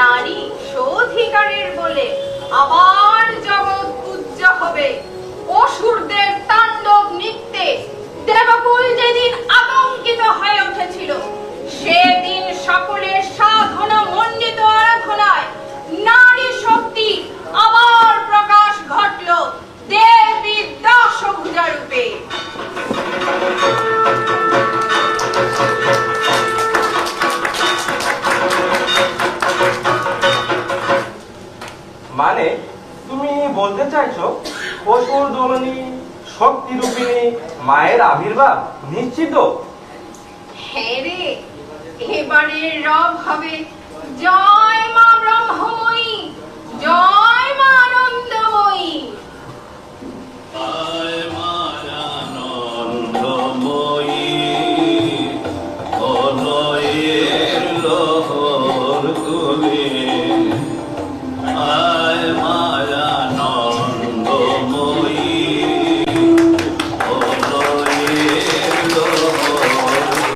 নারী সৌধিকারের বলে আবার জগৎ পূজ্য হবে। অসুরদের তাণ্ডব নৃত্যে দেবকুল যেদিন আতঙ্কিত হয়ে উঠেছিল, সেদিন সকলের সাধনা মণ্ডিত আরাধনায় নারী শক্তি আবার প্রকাশ ঘটল দেবী দশভুজা রূপে মানে তুমি বলতে চাইছো অসুর দলনি শক্তি রূপিণী মায়ের আবির্ভাব নিশ্চিত? এবারে রব হবে জয় মা জয় মা আনন্দময়ী।